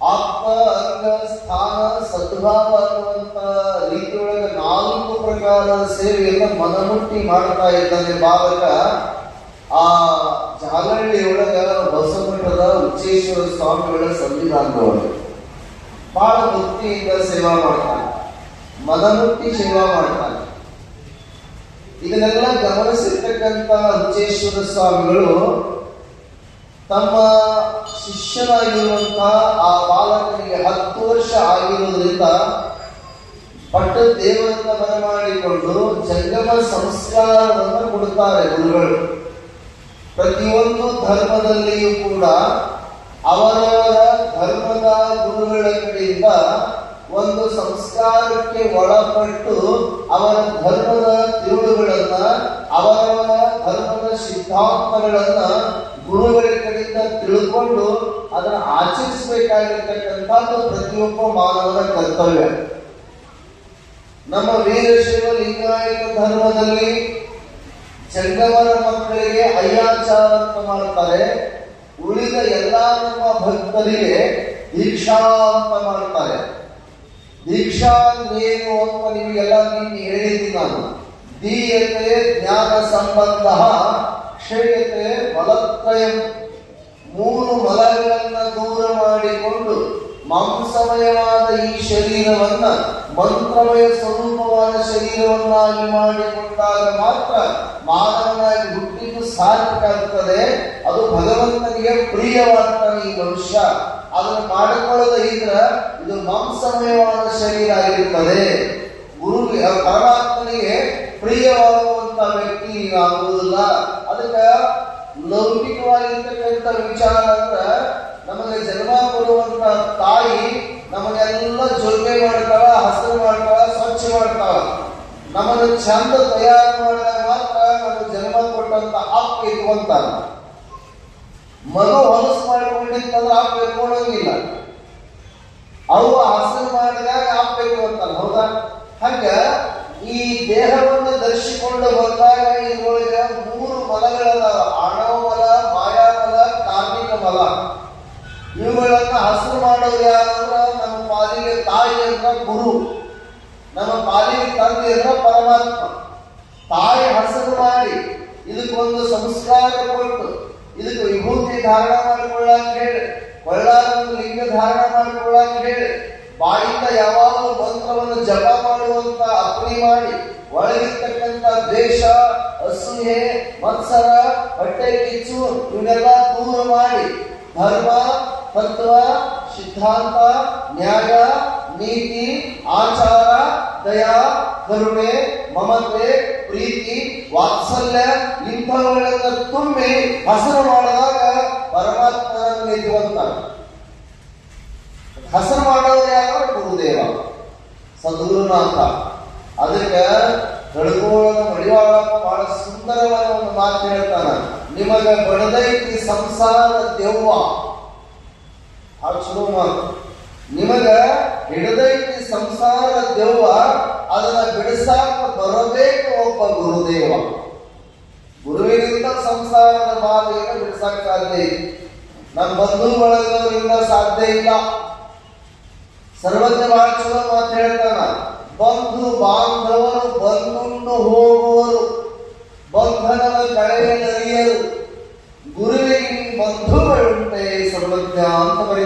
ಆತ್ಮ ಅಂಗ ಸ್ಥಾನ ಸದ್ಭಾವ ಅನ್ನುವಂತ ರೀತಿಯೊಳಗೆ ನಾಲ್ಕು ಪ್ರಕಾರದ ಸೇವೆಯನ್ನು ಮನಮುಟ್ಟಿ ಮಾಡ್ತಾ ಇದ್ದಾನೆ ಬಾಲಕ. ಆ ಜಾಲಹಳ್ಳಿಯೊಳಗ ಹೊಸಮಠದ ಉಚ್ಚೇಶ್ವರ ಸ್ವಾಮಿಗಳ ಸಂವಿಧಾನದೊಳಗೆ ಬಹಳ ಭಕ್ತಿಯಿಂದ ಸೇವಾ ಮಾಡ್ತಾನೆ, ಮನಮುಟ್ಟಿ ಸೇವಾ ಮಾಡ್ತಾನೆ. ಇದನ್ನೆಲ್ಲ ಗಮನಿಸಿರ್ತಕ್ಕಂತ ಉಚ್ಚೇಶ್ವರ ಸ್ವಾಮಿಗಳು ತಮ್ಮ ಶಿಷ್ಯನಾಗಿರುವಂತಹ ಆ ಬಾಲಕನಿಗೆ ಹತ್ತು ವರ್ಷ ಆಗಿರುವುದರಿಂದ ಪಟ್ಟ ದೇವರನ್ನ ಬರಮಾಡಿಕೊಂಡು ಜಂಗಮ ಸಂಸ್ಕಾರವನ್ನು ಕೊಡುತ್ತಾರೆ ಗುರುಗಳು. ಪ್ರತಿಯೊಂದು ಧರ್ಮದಲ್ಲಿಯೂ ಕೂಡ ಅವರವರ ಧರ್ಮದ ಗುರುಗಳ ಕಡೆಯಿಂದ ಒಂದು ಸಂಸ್ಕಾರಕ್ಕೆ ಒಳಪಟ್ಟು ಅವರ ಧರ್ಮದ ತಿರುಳುಗಳನ್ನ, ಅವರವರ ಧರ್ಮದ ಸಿದ್ಧಾಂತಗಳನ್ನ ಗುರುಗಳ ಕಡೆಯಿಂದ ತಿಳ್ಕೊಂಡು ಅದನ್ನ ಆಚರಿಸಬೇಕಾಗಿರ್ತಕ್ಕಂಥದ್ದು ಪ್ರತಿಯೊಬ್ಬ ಮಾನವನ ಕರ್ತವ್ಯ. ನಮ್ಮ ವೀರಶೈವ ಲಿಂಗಾಯತ ಧರ್ಮದಲ್ಲಿ ಜಂಗಮರ ಮಕ್ಕಳಿಗೆ ಅಯ್ಯಾಚಾರ ಅಂತ ಮಾಡ್ತಾರೆ. ಉಳಿದ ಎಲ್ಲಾ ನಮ್ಮ ಭಕ್ತರಿಗೆ ದೀಕ್ಷಾ ಅಂತ ಮಾಡ್ತಾರೆ. ದೀಕ್ಷಾ ಏನು ಅಂತ ನಿಮಗೆಲ್ಲ ನೀನು ಹೇಳಿದ್ದೀನಿ ನಾನು. ದೀಯತೆ ಜ್ಞಾನ ಸಂಬಂಧ, ಕ್ಷಯತೆ ಮಲತ್ರಯಂ ಮೂರು ಮಲಗಳನ್ನ ದೂರ ಮಾಡಿಕೊಂಡು ಮಾಂಸಮಯವಾದ ಈ ಶರೀರವನ್ನ ಮಂತ್ರಮಯ ಸ್ವರೂಪವಾದ ಶರೀರವನ್ನಾಗಿ ಮಾಡಿಕೊಂಡಾಗ ಮಾತ್ರ ಮಾನವನಾಗಿ ಹುಟ್ಟಿದ್ದು ಸಾರ್ಥಕ ಆಗ್ತದೆ. ಅದು ಭಗವಂತನಿಗೆ ಪ್ರಿಯವಾಗ್ತಾನೆ ಈ ಮನುಷ್ಯ. ಅದನ್ನು ಮಾಡಿಕೊಳ್ಳದ ಇದ್ರ ಇದು ಮಾಂಸಮಯವಾದ ಶರೀರ ಆಗಿರುತ್ತದೆ. ಗುರುಗೆ ಪರಮಾತ್ಮನಿಗೆ ಪ್ರಿಯವಾಗುವಂತ ವ್ಯಕ್ತಿ ಆಗುವುದಿಲ್ಲ ಲೌಕಿಕವಾಗಿರ್ತಕ್ಕಂಥ ವಿಚಾರ ಅಂದ್ರ ನಮಗೆ ಜನ್ಮ ಕೊಡುವಂತ ತಾಯಿ ನಮಗೆಲ್ಲ ಜೊಲ್ಮೆ ಮಾಡ್ತಾಳ ಹಸಿರು ಮಾಡ್ತಾಳ, ಸ್ವಚ್ಛ ಮಾಡ್ತಾಳ. ನಮ್ಮನ್ನು ಚಂದ ತಯಾರು ಮಾಡಿದಾಗ ಮಾತ್ರ ನಮಗೆ ಜನ್ಮ ಕೊಟ್ಟಂತ ಅಪ್ಪ ಇಟ್ಕೊಂತಾನ ಮಗು ಹೊಲಸು ಮಾಡಿಕೊಂಡಿತ್ತಂದ್ರೆ ಅಪ್ಪ ಇಟ್ಕೊಳ್ಳೋಂಗಿಲ್ಲ ಅವು ಹಸಿರು ಮಾಡಿದಾಗ ಅಪ್ಪ ಅಂತ ಹೌದಾ? ಹಂಗ ಈ ದೇಹವನ್ನು ಧರಿಸಿಕೊಂಡು ಬಂದಾಗ ಇದ್ರೊಳಗೆ ಮೂರು ಮಲಗಳದಾವ. ಹಸಿರು ಮಾಡೋರು ಯಾರಂದ್ರ ನಮ್ಮ ಪಾಲಿಗೆ ತಾಯಿ ಅಂದ್ರ ಗುರು. ನಮ್ಮ ಪಾಲಿಗೆ ತಂದೆ ಅಂದ್ರ ಪರಮಾತ್ಮ. ತಾಯಿ ಹಸಿರು ಮಾಡಿ ಇದಕ್ಕೊಂದು ಸಂಸ್ಕಾರ ಕೊಟ್ಟು, ಇದಕ್ಕೆ ವಿಭೂತಿ ಧಾರಣ ಮಾಡಿಕೊಳ್ಳಾಕ ಹೇಳಿ ಕೊಳ್ಳಾರೊಂದು ಲಿಂಗ ಧಾರಣ ಮಾಡಿಕೊಳ್ಳಾಕ ಹೇಳಿ, ಬಾಯಿಂದ ಯಾವಾಗಲೂ ಮಂತ್ರವನ್ನು ಜಪ ಮಾಡುವಂತ ಅಪ್ಲಿ ಮಾಡಿ, ಒಳಗಿರ್ತಕ್ಕಂಥ ದ್ವೇಷ ಅಸೂಹೆ ಮತ್ಸರ, ಹೊಟ್ಟೆ ಕಿಚ್ಚು, ಇವನ್ನೆಲ್ಲ ದೂರ ಮಾಡಿ, ಧರ್ಮ ತತ್ವ, ಸಿದ್ಧಾಂತ, ನ್ಯಾಯ, ನೀತಿ, ಆಚಾರ, ದಯಾ, ಕರುಣೆ, ಮಮತೆ, ಪ್ರೀತಿ, ವಾತ್ಸಲ್ಯ ಇಂಥವುಗಳನ್ನ ತುಂಬಿ ಹಸರು ಮಾಡಿದಾಗ ಪರಮಾತ್ಮನನ್ನು ನಿಜವಂತ ಹಸರು ಮಾಡೋರು ಯಾರು? ಗುರುದೇವ. ಸದ್ಗುರುನಾಥ. ಅದಕ್ಕೆ ತಡ್ಕೋಳದ ಮಡಿವಾಳಪ್ಪ ಬಹಳ ಸುಂದರವಾದ ಒಂದು ಮಾತು ಹೇಳ್ತಾನ. ನಿಮಗೆ ಬಡದೈತಿ ಸಂಸಾರ ದೆವ್ವ. ಚಲೋ ಮಾತು ನಿಮಗ ಹಿಡದೈತಿ ಸಂಸಾರ ದೆವ್ವ, ಅದನ್ನ ಬಿಡಿಸಾಕ ಬರಬೇಕು ಒಬ್ಬ ಗುರುದೇವ. ಗುರುವಿನಿಂದ ಸಂಸಾರದ ಬಾಧೆಯನ್ನು ಬಿಡಿಸಾಕ ಸಾಧ್ಯ ಇಲ್ಲ. ನಮ್ಮ ಬಂಧು ಬಳಗದವರಿಂದ ಸಾಧ್ಯ ಇಲ್ಲ. ಸರ್ವಜ್ಞ ಬಹಳ ಚಲೋ ಮಾತು ಹೇಳ್ತಾನ, ಬಂಧು ಬಾಂಧವರು ಬಂದುಂಡು ಹೋಗುವರು, ಬಂಧನದ ಕಳೆಯ ನರಿಯರು ಗುರುವಿಗೆ ಬಂಧುಗಳುಂಟೆ ಸರ್ವಜ್ಞ ಅಂತ ಬರೀ